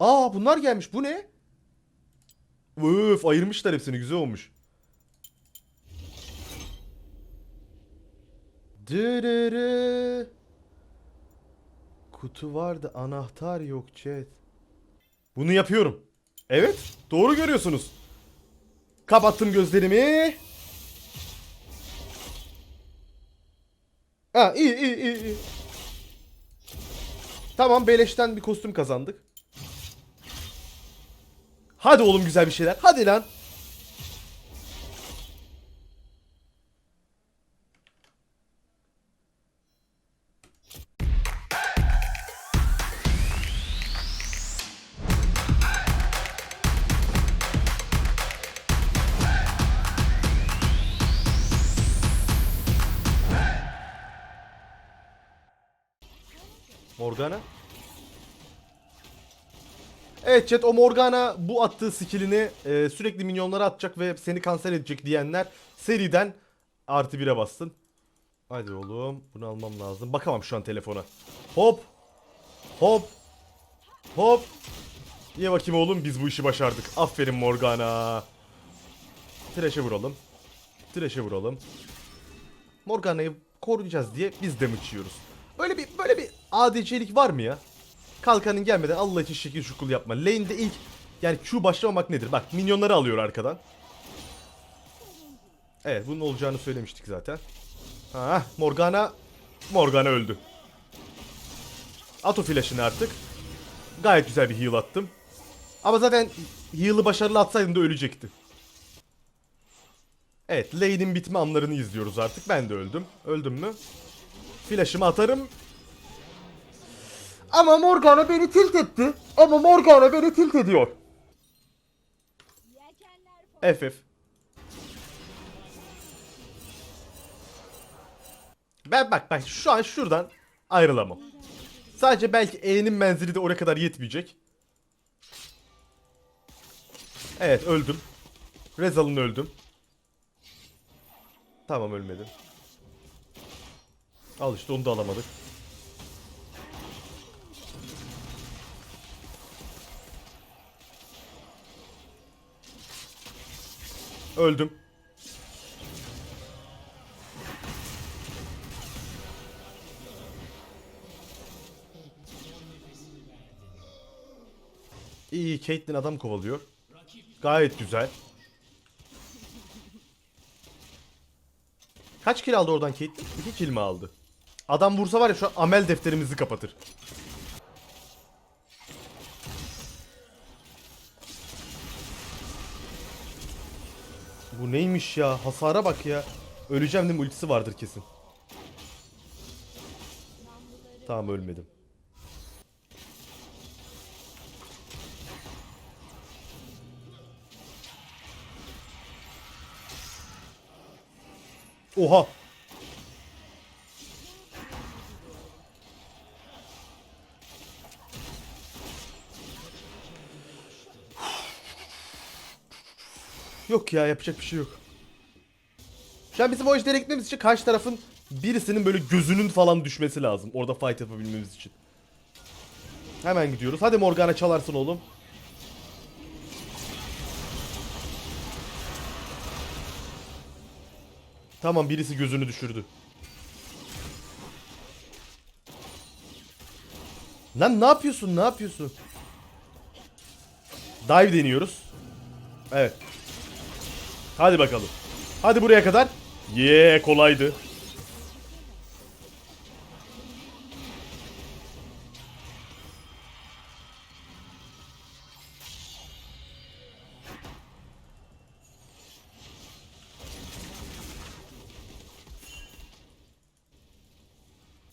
Aa bunlar gelmiş. Bu ne? Öf ayırmışlar hepsini. Güzel olmuş. Dırırı. Kutu vardı. Anahtar yok chat. Bunu yapıyorum. Evet. Doğru görüyorsunuz. Kapattım gözlerimi. Ha iyi iyi iyi iyi. Tamam beleşten bir kostüm kazandık. Hadi oğlum güzel bir şeyler. Hadi lan. Morgana. Evet chat o Morgana bu attığı skillini e, sürekli minyonlara atacak ve seni kanser edecek diyenler seriden artı 1'e bastın. Hadi oğlum bunu almam lazım. Bakamam şu an telefona. Hop. Hop. Hop. Ye bakayım oğlum biz bu işi başardık. Aferin Morgana. Thresh'e vuralım. Thresh'e vuralım. Morgana'yı koruyacağız diye biz damage yiyoruz. Böyle bir böyle bir ADC'lik var mı ya? Kalkanın gelmeden Allah için şekil şukul yapma. Lane'de ilk yani Q başlamamak nedir? Bak minyonları alıyor arkadan. Evet bunun olacağını söylemiştik zaten. Ha Morgana Morgana öldü. At o flash'ını artık. Gayet güzel bir heal attım. Ama zaten heal'ı başarılı atsaydım da ölecekti. Evet lane'in bitme anlarını izliyoruz artık. Ben de öldüm. Öldüm mü? Flash'ımı atarım. Ama Morgana beni tilt etti. Ama Morgana beni tilt ediyor. FF. Ben bak bak şu an şuradan ayrılamam. Sadece belki E'nin menzili de oraya kadar yetmeyecek. Evet öldüm. Rezal'ın öldüm. Tamam ölmedim. Al işte onu da alamadık. Öldüm. İyi Caitlyn adam kovalıyor. Gayet güzel. Kaç kill aldı oradan Caitlyn? 2 kill mi aldı? Adam vursa var ya şu an amel defterimizi kapatır. Neymiş ya? Hasara bak ya. Öleceğim değil mi? Ultisi vardır kesin. Tamam ölmedim. Oha. Yok ya yapacak bir şey yok. Şu an bizim o işlere gitmemiz için karşı tarafın birisinin böyle gözünün falan düşmesi lazım. Orada fight yapabilmemiz için. Hemen gidiyoruz. Hadi Morgana çalarsın oğlum. Tamam birisi gözünü düşürdü. Lan ne yapıyorsun? Ne yapıyorsun? Dive deniyoruz. Evet. Hadi bakalım. Hadi buraya kadar. Yee kolaydı.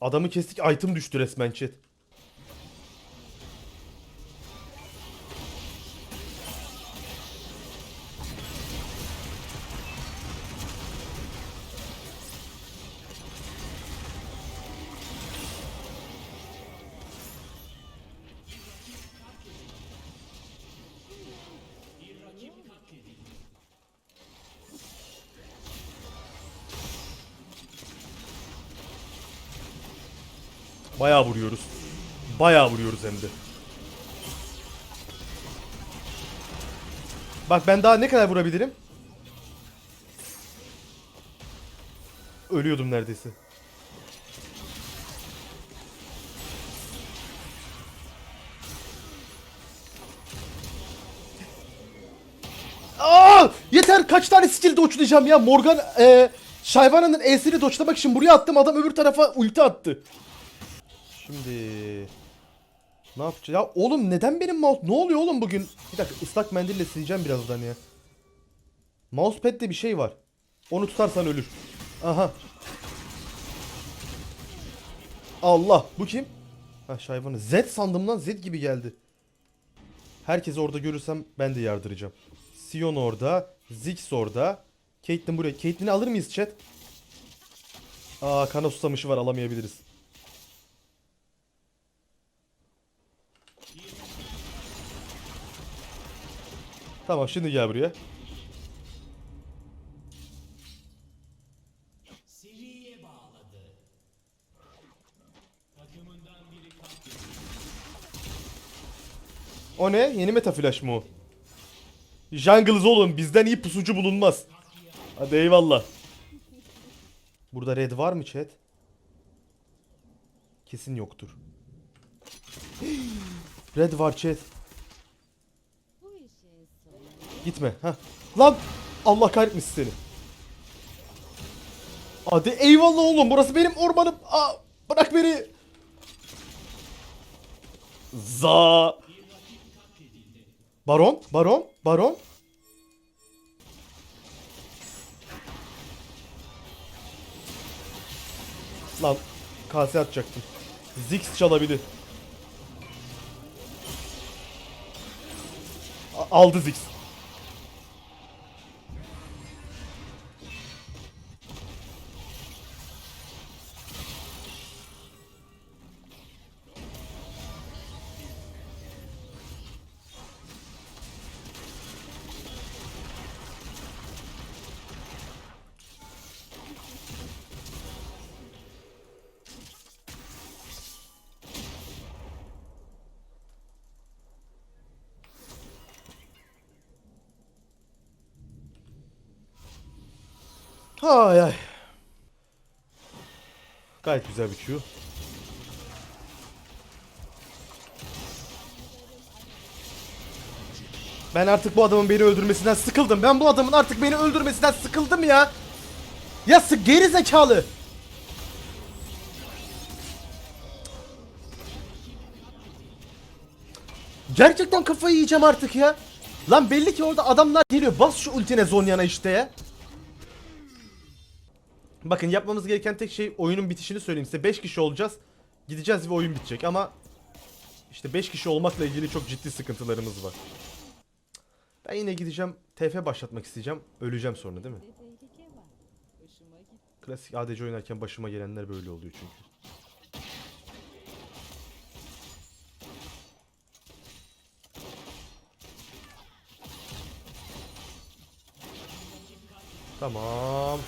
Adamı kestik item düştü resmen chat. Bayağı vuruyoruz. Bayağı vuruyoruz hem de. Bak ben daha ne kadar vurabilirim? Ölüyordum neredeyse. Aa! Yeter kaç tane skill doçlayacağım ya. Morgan e, Shyvana'nın E'sini doçlamak için buraya attım. Adam öbür tarafa ulti attı. Şimdi ne yapacağız? Ya oğlum neden benim mouse... Ne oluyor oğlum bugün? Bir dakika ıslak mendille sileceğim birazdan ya. Mousepad'de bir şey var. Onu tutarsan ölür. Aha. Allah. Bu kim? Ha Şayvan'ı. Z sandım lan. Z gibi geldi. Herkesi orada görürsem ben de yardıracağım. Sion orada. Ziggs orada. Caitlyn buraya. Caitlyn'i alır mıyız chat? Aa kana susamışı var alamayabiliriz. Tamam şimdi gel buraya. O ne? Yeni meta flash mı o? Jungle'ız oğlum. Bizden iyi pusucu bulunmaz. Hadi eyvallah. Burada red var mı chat? Kesin yoktur. Red var chat. Gitme. ha. Lan Allah kahretmesin seni. Hadi eyvallah oğlum. Burası benim ormanım. Aa, bırak beni. Za. Baron, baron, baron. Lan kase atacaktım. Ziggs çalabilir. Aldı Ziggs. Ay ay. Gayet güzel bir Q. Ben artık bu adamın beni öldürmesinden sıkıldım. Ben bu adamın artık beni öldürmesinden sıkıldım ya. Ya geri zekalı. Gerçekten kafayı yiyeceğim artık ya. Lan belli ki orada adamlar geliyor. Bas şu ultine Zonya'na işte ya. Bakın yapmamız gereken tek şey oyunun bitişini söyleyeyim size. 5 kişi olacağız. Gideceğiz ve oyun bitecek ama işte 5 kişi olmakla ilgili çok ciddi sıkıntılarımız var. Ben yine gideceğim TF başlatmak isteyeceğim. Öleceğim sonra değil mi? Klasik ADC oynarken başıma gelenler böyle oluyor çünkü. Tamam.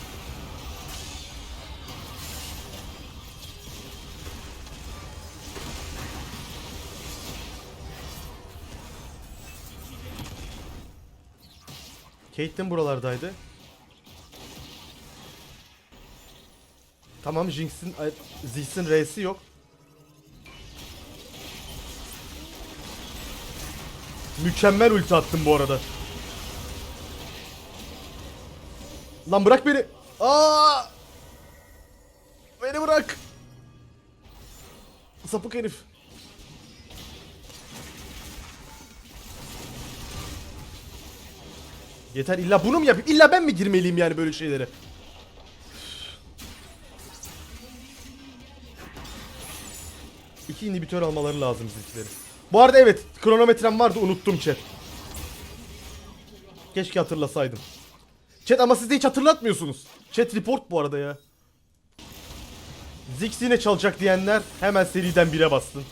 Caitlyn buralardaydı. Tamam Jinx'in Ziggs'in R'si yok. Mükemmel ulti attım bu arada. Lan bırak beni. Aa! Beni bırak. Sapık herif. Yeter illa bunu mu yapayım? İlla ben mi girmeliyim yani böyle şeylere? İki inhibitör almaları lazım bizimkilerin. Bu arada evet kronometrem vardı unuttum chat. Keşke hatırlasaydım. Chat ama siz de hiç hatırlatmıyorsunuz. Chat report bu arada ya. Ziggs yine çalacak diyenler hemen seriden bire bassın.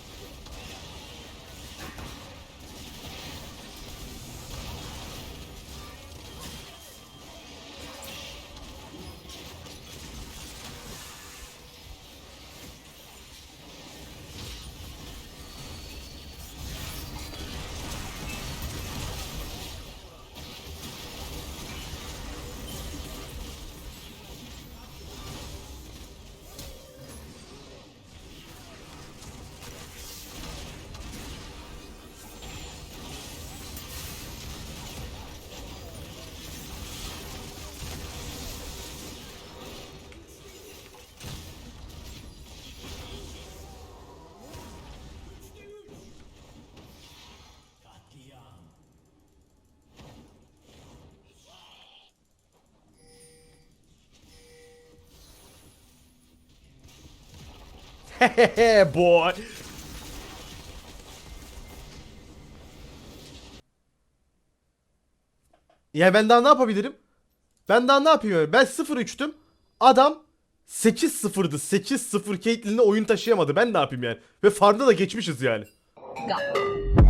boy. Ya ben daha ne yapabilirim? Ben daha ne yani? Ben 0-3'tüm. Adam 8-0'dı. 8-0 Caitlyn'le oyun taşıyamadı. Ben ne yapayım yani? Ve farmda da geçmişiz yani. Go.